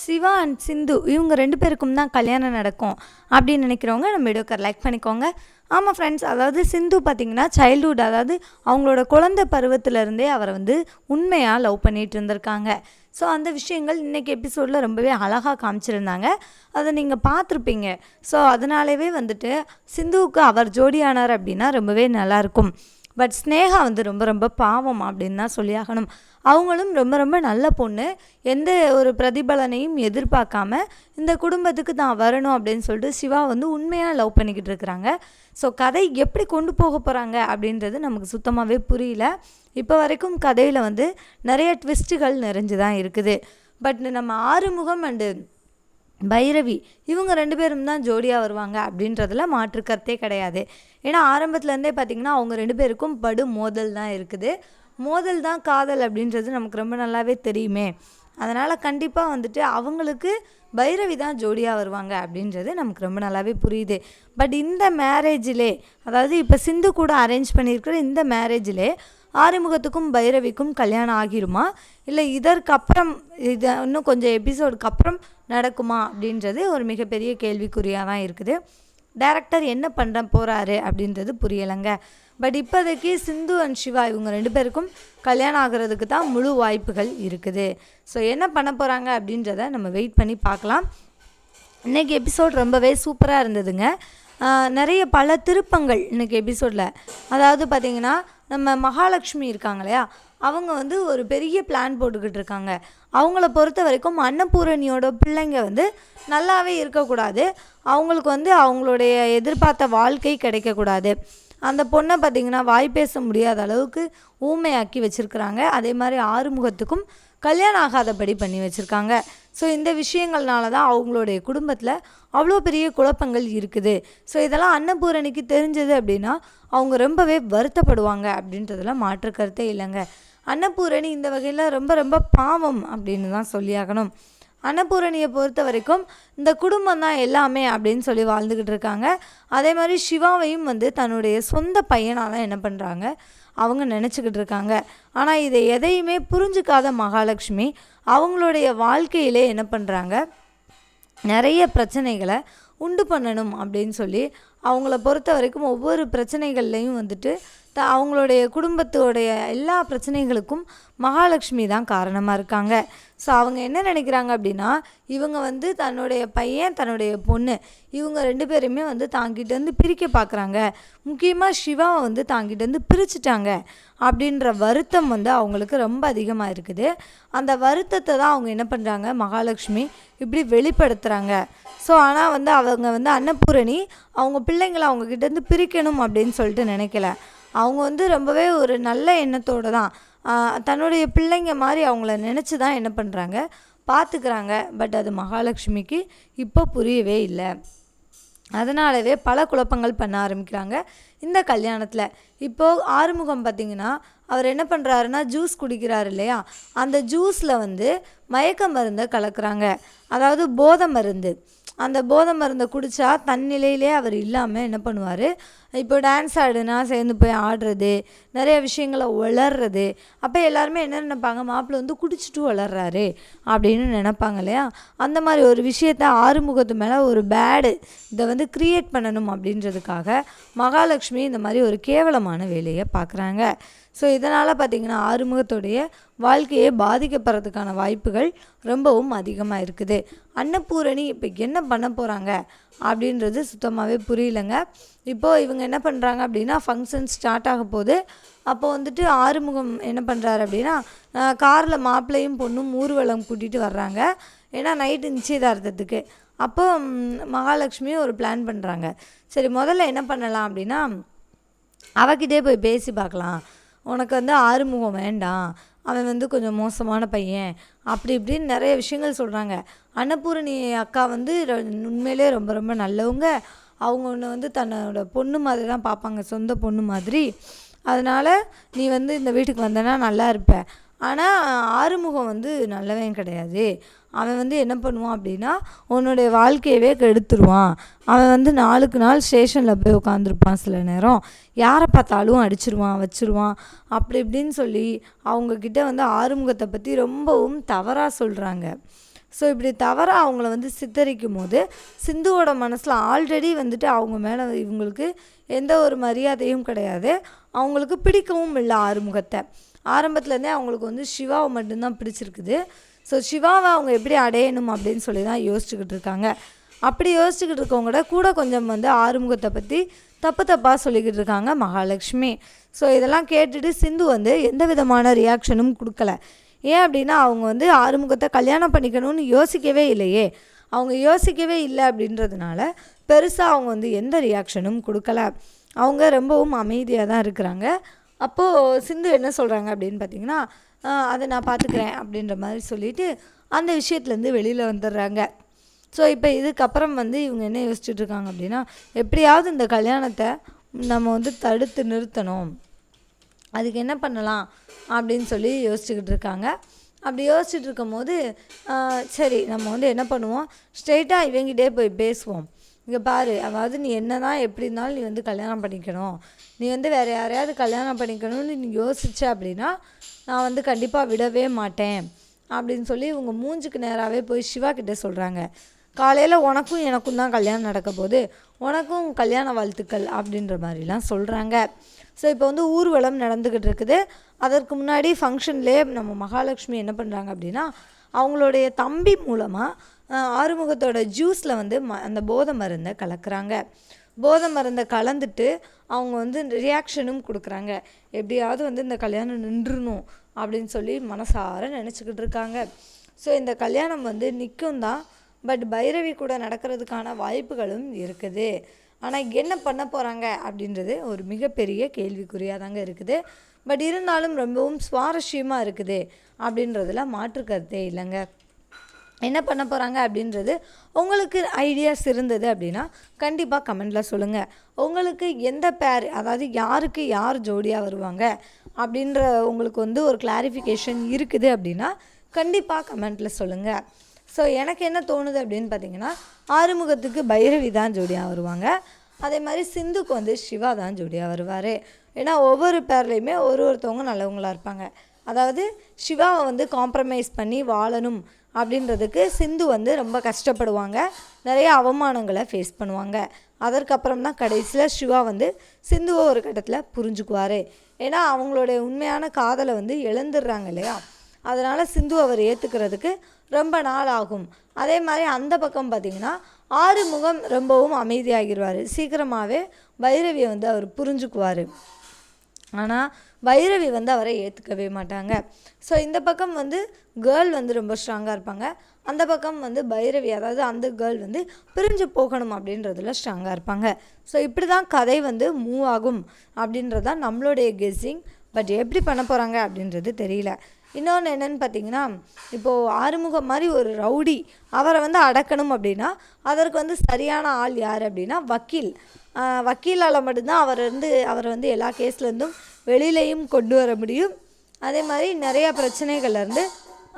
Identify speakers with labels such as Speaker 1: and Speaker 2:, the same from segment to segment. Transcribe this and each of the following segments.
Speaker 1: Siva and சிந்து இவங்க ரெண்டு பேருக்கும் தான் கல்யாணம் நடக்கும் அப்படின்னு நினைக்கிறவங்க நம்ம வீடியோக்கர் லைக் பண்ணிக்கோங்க. ஆமாம் ஃப்ரெண்ட்ஸ் அதாவது சிந்து பார்த்தீங்கன்னா சைல்ட்ஹுட் அதாவது அவங்களோட குழந்தை பருவத்திலேருந்தே அவரை வந்து உண்மையாக லவ் பண்ணிகிட்டு இருந்திருக்காங்க. ஸோ அந்த விஷயங்கள் இன்றைக்கி எபிசோடில் ரொம்பவே அழகாக காமிச்சிருந்தாங்க. அதை நீங்கள் பார்த்துருப்பீங்க. ஸோ அதனாலவே வந்துட்டு சிந்துவுக்கு அவர் ஜோடியானார் அப்படின்னா ரொம்பவே நல்லாயிருக்கும் பட் ஸ்னேகா வந்து ரொம்ப ரொம்ப பாவம் அப்படின்னு தான் சொல்லியாகணும். அவங்களும் ரொம்ப ரொம்ப நல்ல பொண்ணு. எந்த ஒரு பிரதிபலனையும் எதிர்பார்க்காம இந்த குடும்பத்துக்கு தான் வரணும் அப்படின்னு சொல்லிட்டு சிவா வந்து உண்மையாக லவ் பண்ணிக்கிட்டு இருக்கிறாங்க. ஸோ கதை எப்படி கொண்டு போக போகிறாங்க அப்படின்றது நமக்கு சுத்தமாகவே புரியல. இப்போ வரைக்கும் கதையில் வந்து நிறைய ட்விஸ்ட்டுகள் நிறைஞ்சு தான் இருக்குது. பட் நம்ம ஆறுமுகம் அண்டு பைரவி இவங்க ரெண்டு பேரும் தான் ஜோடியாக வருவாங்க அப்படின்றதுல மாற்று கருத்தே கிடையாது. ஏன்னா ஆரம்பத்துலேருந்தே பார்த்திங்கன்னா அவங்க ரெண்டு பேருக்கும் படு மோதல் தான் இருக்குது. மோதல் தான் காதல் அப்படின்றது நமக்கு ரொம்ப நல்லாவே தெரியுமே. அதனால் கண்டிப்பாக வந்துட்டு அவங்களுக்கு பைரவி தான் ஜோடியாக வருவாங்க அப்படின்றது நமக்கு ரொம்ப நல்லாவே புரியுது. பட் இந்த மேரேஜிலே அதாவது இப்போ சிந்து கூட அரேஞ்ச் பண்ணியிருக்கிற இந்த மேரேஜிலே ஆறுமுகத்துக்கும் பைரவிக்கும் கல்யாணம் ஆகிருமா இல்லை இதற்கப்புறம் இதை இன்னும் கொஞ்சம் எபிசோடுக்கு அப்புறம் நடக்குமா அப்படின்றது ஒரு மிகப்பெரிய கேள்விக்குறியாக தான் இருக்குது. டேரக்டர் என்ன பண்ண போகிறாரு அப்படின்றது புரியலைங்க. பட் இப்போதைக்கு சிந்து அண்ட் சிவா இவங்க ரெண்டு பேருக்கும் கல்யாணம் ஆகிறதுக்கு தான் முழு வாய்ப்புகள் இருக்குது. ஸோ என்ன பண்ண போகிறாங்க அப்படின்றத நம்ம வெயிட் பண்ணி பார்க்கலாம். இன்றைக்கி எபிசோட் ரொம்பவே சூப்பராக இருந்ததுங்க. நிறைய பல திருப்பங்கள் இன்றைக்கி எபிசோடில் அதாவது பார்த்திங்கன்னா நம்ம மகாலட்சுமி இருக்காங்க இல்லையா? அவங்க வந்து ஒரு பெரிய பிளான் போட்டுக்கிட்டு இருக்காங்க. அவங்கள பொறுத்த வரைக்கும் அன்னபூரணியோட பிள்ளைங்க வந்து நல்லாவே இருக்கக்கூடாது. அவங்களுக்கு வந்து அவங்களுடைய எதிர்பார்த்த வாழ்க்கை கிடைக்கக்கூடாது. அந்த பொண்ணை பார்த்திங்கன்னா வாய் பேச முடியாத அளவுக்கு ஊமையாக்கி வச்சுருக்குறாங்க. அதே மாதிரி ஆறுமுகத்துக்கும் கல்யாணம் ஆகாதபடி பண்ணி வச்சுருக்காங்க. ஸோ இந்த விஷயங்கள்னால தான் அவங்களுடைய குடும்பத்தில் அவ்வளோ பெரிய குழப்பங்கள் இருக்குது. ஸோ இதெல்லாம் அன்னபூரணிக்கு தெரிஞ்சது அப்படின்னா அவங்க ரொம்பவே வருத்தப்படுவாங்க அப்படின்றதுல மாற்று கருத்தே இல்லைங்க. அன்னபூரணி இந்த வகையில் ரொம்ப ரொம்ப பாவம் அப்படின்னு தான் சொல்லியாகணும். அன்னபூரணியை பொறுத்த வரைக்கும் இந்த குடும்பம் தான் எல்லாமே அப்படின்னு சொல்லி வாழ்ந்துக்கிட்டு இருக்காங்க. அதே மாதிரி சிவாவையும் வந்து தன்னுடைய சொந்த பையனாக தான் என்ன பண்ணுறாங்க அவங்க நினச்சிக்கிட்டு இருக்காங்க. ஆனால் இதை எதையுமே புரிஞ்சுக்காத மகாலட்சுமி அவங்களுடைய வாழ்க்கையிலே என்ன பண்ணுறாங்க நிறைய பிரச்சனைகளை உண்டு பண்ணணும் அப்படின்னு சொல்லி அவங்கள பொறுத்த வரைக்கும் ஒவ்வொரு பிரச்சனைகள்லையும் வந்துட்டு த அவங்களுடைய குடும்பத்தோடைய எல்லா பிரச்சனைகளுக்கும் மகாலட்சுமி தான் காரணமாக இருக்காங்க. ஸோ அவங்க என்ன நினைக்கிறாங்க அப்படின்னா இவங்க வந்து தன்னுடைய பையன் தன்னுடைய பொண்ணு இவங்க ரெண்டு பேருமே வந்து தாங்கிட்டேருந்து பிரிக்க பார்க்குறாங்க முக்கியமாக சிவாவை வந்து தாங்கிட்டேருந்து பிரிச்சுட்டாங்க அப்படின்ற வருத்தம் வந்து அவங்களுக்கு ரொம்ப அதிகமாக இருக்குது. அந்த வருத்தத்தை தான் அவங்க என்ன பண்ணுறாங்க மகாலட்சுமி இப்படி வெளிப்படுத்துகிறாங்க ஸோ ஆனால் வந்து அவங்க வந்து அன்னபூரணி அவங்க பிள்ளைங்களை அவங்கக்கிட்டேருந்து பிரிக்கணும் அப்படின்னு சொல்லிட்டு நினைக்கல. அவங்க வந்து ரொம்பவே ஒரு நல்ல எண்ணத்தோடு தான் தன்னுடைய பிள்ளைங்க மாதிரி அவங்கள நினச்சி தான் என்ன பண்ணுறாங்க பார்த்துக்கிறாங்க பட் அது மகாலட்சுமிக்கு இப்போ புரியவே இல்லை. அதனாலவே பல குழப்பங்கள் பண்ண ஆரம்பிக்கிறாங்க இந்த கல்யாணத்தில். இப்போது ஆறுமுகம் பார்த்திங்கன்னா அவர் என்ன பண்ணுறாருன்னா ஜூஸ் குடிக்கிறாரு இல்லையா? அந்த ஜூஸில் வந்து மயக்க மருந்தை கலக்குறாங்க. அதாவது போதை மருந்து. அந்த போதை மருந்தை குடித்தா தன்னிலையிலே அவர் இல்லாமல் என்ன பண்ணுவார்? இப்போ டான்ஸ் ஆடுனா சேர்ந்து போய் ஆடுறது நிறைய விஷயங்களை வளர்றது. அப்போ எல்லாருமே என்ன நினைப்பாங்க? மாப்பிள்ளை வந்து குடிச்சிட்டு வளர்றாரு அப்படின்னு நினைப்பாங்க இல்லையா? அந்த மாதிரி ஒரு விஷயத்த ஆறுமுகத்து மேலே ஒரு பேடு இதை வந்து க்ரியேட் பண்ணணும் அப்படின்றதுக்காக மகாலட்சுமி இந்த மாதிரி ஒரு கேவலமான வேலையை பார்க்குறாங்க. ஸோ இதனால் பார்த்திங்கன்னா ஆறுமுகத்துடைய வாழ்க்கையை பாதிக்கப்படுறதுக்கான வாய்ப்புகள் ரொம்பவும் அதிகமாக இருக்குது. அன்னபூரணி இப்போ என்ன பண்ண போகிறாங்க அப்படின்றது சுத்தமாகவே புரியலங்க. இப்போது இவங்க என்ன பண்ணுறாங்க அப்படின்னா ஃபங்க்ஷன் ஸ்டார்ட் ஆக போது அப்போ வந்துட்டு ஆறுமுகம் என்ன பண்ணுறாரு அப்படின்னா காரில் மாப்பிள்ளையும் பொண்ணும் ஊர்வலம் கூட்டிகிட்டு வர்றாங்க. ஏன்னா நைட்டு நிச்சயதார்த்தத்துக்கு. அப்போ மகாலட்சுமியும் ஒரு பிளான் பண்ணுறாங்க சரி முதல்ல என்ன பண்ணலாம் அப்படின்னா அவகிட்டே போய் பேசி பார்க்கலாம். உனக்கு வந்து ஆறுமுகம் வேண்டாம். அவன் வந்து கொஞ்சம் மோசமான பையன். அப்படி இப்படின்னு நிறைய விஷயங்கள் சொல்கிறாங்க அன்னபூரணி அக்கா வந்து உண்மையிலே ரொம்ப ரொம்ப நல்லவங்க. அவங்க ஒன்று வந்து தன்னோட பொண்ணு மாதிரி தான் பார்ப்பாங்க சொந்த பொண்ணு மாதிரி. அதனால் நீ வந்து இந்த வீட்டுக்கு வந்தனா நல்லா இருப்ப. ஆனால் ஆறுமுகம் வந்து நல்லவன் கிடையாது. அவன் வந்து என்ன பண்ணுவான் அப்படின்னா உன்னுடைய வாழ்க்கையவே கெடுத்துருவான். அவன் வந்து நாளுக்கு நாள் ஸ்டேஷனில் போய் உட்காந்துருப்பான் சில நேரம். யாரை பார்த்தாலும் அடிச்சிருவான் வச்சிருவான். அப்படி இப்படின்னு சொல்லி அவங்கக்கிட்ட வந்து ஆறுமுகத்தை பற்றி ரொம்பவும் தவறாக சொல்கிறாங்க ஸோ இப்படி தவறாக அவங்கள வந்து சித்தரிக்கும் போது சிந்துவோட மனசில் ஆல்ரெடி வந்துட்டு அவங்க மேலே இவங்களுக்கு எந்த ஒரு மரியாதையும் கிடையாது. அவங்களுக்கு பிடிக்கவும் இல்லை ஆறுமுகத்தை. ஆரம்பத்துலேருந்தே அவங்களுக்கு வந்து சிவாவை மட்டும்தான் பிடிச்சிருக்குது. ஸோ சிவாவை அவங்க எப்படி அடையணும் அப்படின்னு சொல்லி தான் யோசிச்சுக்கிட்டு இருக்காங்க. அப்படி யோசிச்சுக்கிட்டு இருக்கவங்க கூட கொஞ்சம் வந்து ஆறுமுகத்தை பற்றி தப்பு தப்பாக சொல்லிக்கிட்டு இருக்காங்க மகாலட்சுமி. ஸோ இதெல்லாம் கேட்டுட்டு சிந்து வந்து எந்த விதமான ரியாக்ஷனும் கொடுக்கல. ஏன் அப்படின்னா அவங்க வந்து ஆறுமுகத்தை கல்யாணம் பண்ணிக்கணும்னு யோசிக்கவே இல்லையே. அவங்க யோசிக்கவே இல்லை அப்படின்றதுனால பெருசாக அவங்க வந்து எந்த ரியாக்ஷனும் கொடுக்கல. அவங்க ரொம்பவும் அமைதியாக தான் இருக்கிறாங்க. அப்போது சிந்து என்ன சொல்கிறாங்க அப்படின்னு பார்த்தீங்கன்னா அதை நான் பார்த்துக்கிறேன் அப்படின்ற மாதிரி சொல்லிட்டு அந்த விஷயத்துலேருந்து வெளியில் வந்துடுறாங்க. ஸோ இப்போ இதுக்கப்புறம் வந்து இவங்க என்ன யோசிச்சுட்டு இருக்காங்க அப்படின்னா எப்படியாவது இந்த கல்யாணத்தை நம்ம வந்து தடுத்து நிறுத்தணும். அதுக்கு என்ன பண்ணலாம்? அப்படின்னு சொல்லி யோசிச்சுக்கிட்டு இருக்காங்க. அப்படி யோசிச்சுட்டு இருக்கும் போது சரி நம்ம வந்து என்ன பண்ணுவோம்? ஸ்ட்ரெயிட்டாக இவங்கிட்டே போய் பேசுவோம். இங்கே பாரு அதாவது நீ என்ன தான் எப்படி இருந்தாலும் நீ வந்து கல்யாணம் பண்ணிக்கணும். நீ வந்து வேறு யாரையாவது கல்யாணம் பண்ணிக்கணும்னு நீ யோசிச்ச அப்படின்னா நான் வந்து கண்டிப்பாக விடவே மாட்டேன் அப்படின்னு சொல்லி இவங்க மூஞ்சுக்கு நேராகவே போய் சிவா கிட்டே சொல்கிறாங்க காலையில் உனக்கும் எனக்கும் தான் கல்யாணம் நடக்க போகுது. உனக்கும் கல்யாண வாழ்த்துக்கள் அப்படின்ற மாதிரிலாம் சொல்கிறாங்க ஸோ இப்போ வந்து ஊர்வலம் நடந்துக்கிட்டு இருக்குது. அதற்கு முன்னாடி ஃபங்க்ஷன்லேயே நம்ம மகாலட்சுமி என்ன பண்ணுறாங்க அப்படின்னா அவங்களுடைய தம்பி மூலமாக ஆறுமுகத்தோட ஜூஸில் வந்து ம அந்த போதை மருந்தை கலக்கிறாங்க. போதை மருந்தை கலந்துட்டு அவங்க வந்து ரியாக்ஷனும் கொடுக்குறாங்க. எப்படியாவது வந்து இந்த கல்யாணம் நின்றுணும் அப்படின்னு சொல்லி மனசார நினச்சிக்கிட்டு இருக்காங்க. ஸோ இந்த கல்யாணம் வந்து நிற்கும் தான். பட் பைரவி கூட நடக்கிறதுக்கான வாய்ப்புகளும் இருக்குது. ஆனால் என்ன பண்ண போகிறாங்க அப்படின்றது ஒரு மிகப்பெரிய கேள்விக்குறியாக தாங்க இருக்குது. பட் இருந்தாலும் ரொம்பவும் சுவாரஸ்யமாக இருக்குது அப்படின்றதுல மாற்று கருத்தே இல்லைங்க. என்ன பண்ண போகிறாங்க அப்படின்றது உங்களுக்கு ஐடியாஸ் இருந்தது அப்படின்னா கண்டிப்பாக கமெண்டில் சொல்லுங்கள் உங்களுக்கு எந்த பேர் அதாவது யாருக்கு யார் ஜோடியாக வருவாங்க அப்படின்ற உங்களுக்கு வந்து ஒரு கிளாரிஃபிகேஷன் இருக்குது அப்படின்னா கண்டிப்பாக கமெண்ட்டில் சொல்லுங்கள் ஸோ எனக்கு என்ன தோணுது அப்படின்னு பார்த்தீங்கன்னா ஆறுமுகத்துக்கு பைரவி தான் ஜோடியாக வருவாங்க. அதே மாதிரி சிந்துக்கு வந்து சிவா தான் ஜோடியாக வருவார். ஏன்னா ஒவ்வொரு பேர்லேயுமே ஒரு ஒருத்தவங்க நல்லவங்களா இருப்பாங்க. அதாவது சிவாவை வந்து காம்ப்ரமைஸ் பண்ணி வாழணும் அப்படின்றதுக்கு சிந்து வந்து ரொம்ப கஷ்டப்படுவாங்க. நிறைய அவமானங்களை ஃபேஸ் பண்ணுவாங்க. அதற்கப்புறம் தான் கடைசியில் சிவா வந்து சிந்துவை ஒரு கட்டத்தில் புரிஞ்சுக்குவார். ஏன்னா அவங்களுடைய உண்மையான காதலை வந்து இழந்துடுறாங்க இல்லையா? அதனால் சிந்து அவர் ஏற்றுக்கிறதுக்கு ரொம்ப நாள் ஆகும். அதே மாதிரி அந்த பக்கம் பார்த்திங்கன்னா ஆறுமுகம் ரொம்பவும் அமைதியாகிடுவார். சீக்கிரமாகவே பைரவியை வந்து அவர் புரிஞ்சுக்குவார். ஆனால் பைரவி வந்து அவரை ஏற்றுக்கவே மாட்டாங்க. ஸோ இந்த பக்கம் வந்து கேர்ள் வந்து ரொம்ப ஸ்ட்ராங்காக இருப்பாங்க. அந்த பக்கம் வந்து பைரவி அதாவது அந்த கேர்ள் வந்து பிரிஞ்சு போகணும் அப்படின்றதுல ஸ்ட்ராங்காக இருப்பாங்க. ஸோ இப்படி தான் கதை வந்து மூவ் ஆகும் அப்படின்றது தான் நம்மளுடைய கெஸ்ஸிங் பட் எப்படி பண்ண போகிறாங்க அப்படின்றது தெரியல. இன்னொன்று என்னென்னு பார்த்தீங்கன்னா இப்போது ஆறுமுகம் மாதிரி ஒரு ரவுடி அவரை வந்து அடக்கணும் அப்படின்னா அதற்கு வந்து சரியான ஆள் யார் அப்படின்னா வக்கீல். வக்கீலால் மட்டும்தான் அவர் வந்து அவரை வந்து எல்லா கேஸ்லேருந்தும் வெளியிலையும் கொண்டு வர முடியும். அதே மாதிரி நிறையா பிரச்சனைகள்லேருந்து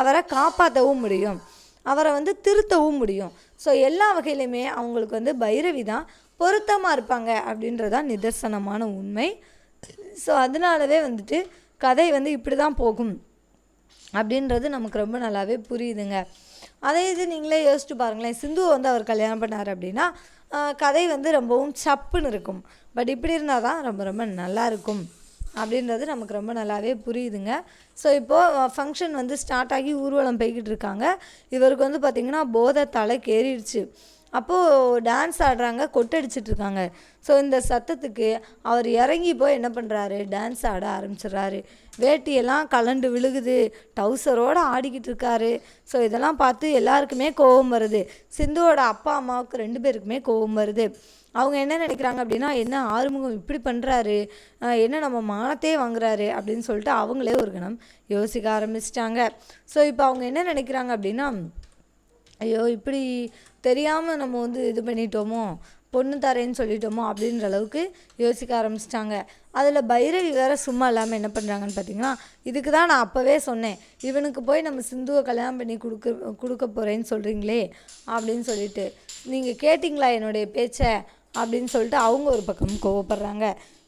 Speaker 1: அவரை காப்பாற்றவும் முடியும். அவரை வந்து திருத்தவும் முடியும். ஸோ எல்லா வகையிலையுமே அவங்களுக்கு வந்து பைரவி தான் பொருத்தமாக இருப்பாங்க அப்படின்றதான் நிதர்சனமான உண்மை. ஸோ அதனாலவே வந்துட்டு கதை வந்து இப்படி தான் போகும். அப்படின்றது நமக்கு ரொம்ப நல்லாவே புரியுதுங்க. அதே இது நீங்களே யோசிச்சு பாருங்களேன். சிந்துவை வந்து அவர் கல்யாணம் பண்ணார் அப்படின்னா கதை வந்து ரொம்பவும் சப்புன்னு இருக்கும். பட் இப்படி இருந்தால் தான் ரொம்ப ரொம்ப நல்லா இருக்கும். அப்படின்றது நமக்கு ரொம்ப நல்லாவே புரியுதுங்க. ஸோ இப்போது ஃபங்க்ஷன் வந்து ஸ்டார்ட் ஆகி ஊர்வலம் போய்கிட்டு இருக்காங்க. இவருக்கு வந்து பார்த்திங்கன்னா போதை தலைக்கேறிடுச்சு அப்போது டான்ஸ் ஆடுறாங்க கொட்டடிச்சிட்டு இருக்காங்க ஸோ இந்த சத்தத்துக்கு அவர் இறங்கி போய் என்ன பண்ணுறாரு டான்ஸ் ஆட ஆரம்பிச்சிடுறாரு. வேட்டியெல்லாம் கலண்டு விழுகுது. டவுசரோடு ஆடிக்கிட்டு இருக்காரு ஸோ இதெல்லாம் பார்த்து எல்லாருக்குமே கோபம் வருது. சிந்துவோட அப்பா அம்மாவுக்கு ரெண்டு பேருக்குமே கோபம் வருது. அவங்க என்ன நினைக்கிறாங்க அப்படின்னா என்ன ஆறுமுகம் இப்படி பண்ணுறாரு என்ன நம்ம மானத்தையே வாங்குறாரு? அப்படின்னு சொல்லிட்டு அவங்களே ஒரு கணம் யோசிக்க ஆரம்பிச்சிட்டாங்க. ஸோ இப்போ அவங்க என்ன நினைக்கிறாங்க அப்படின்னா ஐயோ இப்படி தெரியாமல் நம்ம வந்து இது பண்ணிட்டோமோ பொண்ணு தரேன்னு சொல்லிட்டோமோ அப்படின்ற அளவுக்கு யோசிக்க ஆரம்பிச்சிட்டாங்க. அதில் பைரவி வேற சும்மா இல்லாமல் என்ன பண்ணுறாங்கன்னு பார்த்தீங்கன்னா இதுக்கு தான் நான் அப்போவே சொன்னேன். இவனுக்கு போய் நம்ம சிந்துவை கல்யாணம் பண்ணி கொடுக்க கொடுக்க போகிறேன்னு சொல்கிறீங்களே அப்படின்னு சொல்லிட்டு நீங்கள் கேட்டிங்களா என்னுடைய பேச்சை அப்படின்னு சொல்லிட்டு அவங்க ஒரு பக்கம் கோவப்படுறாங்க.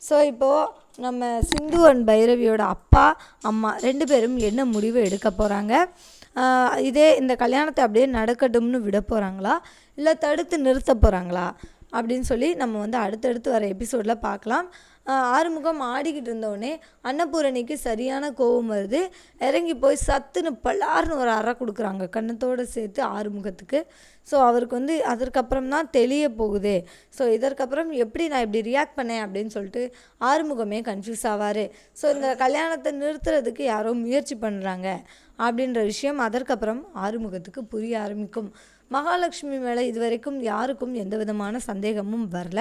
Speaker 1: ஸோ இப்போது நம்ம சிந்து அண்ட் பைரவியோட அப்பா அம்மா ரெண்டு பேரும் என்ன முடிவு எடுக்க போகிறாங்க இதே இந்த கல்யாணத்தை அப்படியே நடக்கட்டும்னு விட போகிறாங்களா இல்லை தடுத்து நிறுத்த போகிறாங்களா அப்படின்னு சொல்லி நம்ம வந்து அடுத்தடுத்து வர எபிசோடில் பார்க்கலாம். ஆறுமுகம் ஆடிக்கிட்டு இருந்தோடனே அன்னபூரணிக்கு சரியான கோபம் வருது. இறங்கி போய் சத்துன்னு பல்லார்னு ஒரு அறை கொடுக்குறாங்க. கன்னத்தோடு சேர்த்து ஆறுமுகத்துக்கு. ஸோ அவருக்கு வந்து அதற்கப்புறம் தான் தெளிய போகுது. ஸோ இதற்கப்புறம் எப்படி நான் இப்படி ரியாக்ட் பண்ணேன் அப்படின்னு சொல்லிட்டு ஆறுமுகமே கன்ஃபியூஸ் ஆவார். ஸோ இந்த கல்யாணத்தை நிறுத்துறதுக்கு யாரோ முயற்சி பண்ணுறாங்க அப்படின்ற விஷயம் அதற்கப்புறம் ஆறுமுகத்துக்கு புரிய ஆரம்பிக்கும். மகாலட்சுமி மேலே இதுவரைக்கும் யாருக்கும் எந்த விதமான சந்தேகமும் வரல.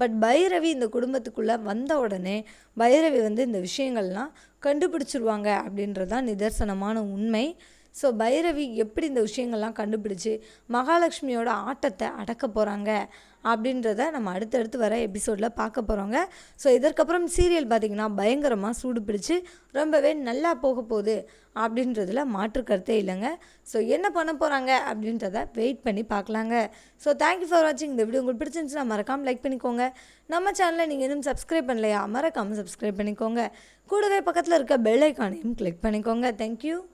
Speaker 1: பட் பைரவி இந்த குடும்பத்துக்குள்ளே வந்த உடனே பைரவி வந்து இந்த விஷயங்கள்லாம் கண்டுபிடிச்சிருவாங்க அப்படின்றதான் நிதர்சனமான உண்மை. ஸோ பைரவி எப்படி இந்த விஷயங்கள்லாம் கண்டுபிடிச்சி மகாலட்சுமியோட ஆட்டத்தை அடக்க போகிறாங்க அப்படின்றத நம்ம அடுத்தடுத்து வர எபிசோடில் பார்க்க போகிறோங்க ஸோ இதற்கப்புறம் சீரியல் பார்த்திங்கன்னா பயங்கரமாக சூடு பிடிச்சி ரொம்பவே நல்லா போக போகுது அப்படின்றதுல மாற்று கருத்தே இல்லைங்க. ஸோ என்ன பண்ண போகிறாங்க அப்படின்றத வெயிட் பண்ணி பார்க்கலாங்க. ஸோ தேங்க்யூ ஃபார் வாட்சிங் இந்த வீடியோ உங்களுக்கு பிடிச்சிருந்துச்சுன்னா மறக்காமல் லைக் பண்ணிக்கோங்க. நம்ம சேனலை நீங்கள் இன்னும் சப்ஸ்கிரைப் பண்ணலையா மறக்காமல் சப்ஸ்கிரைப் பண்ணிக்கோங்க. கூடவே பக்கத்தில் இருக்க பெல் ஐக்கானையும் கிளிக் பண்ணிக்கோங்க. தேங்க்யூ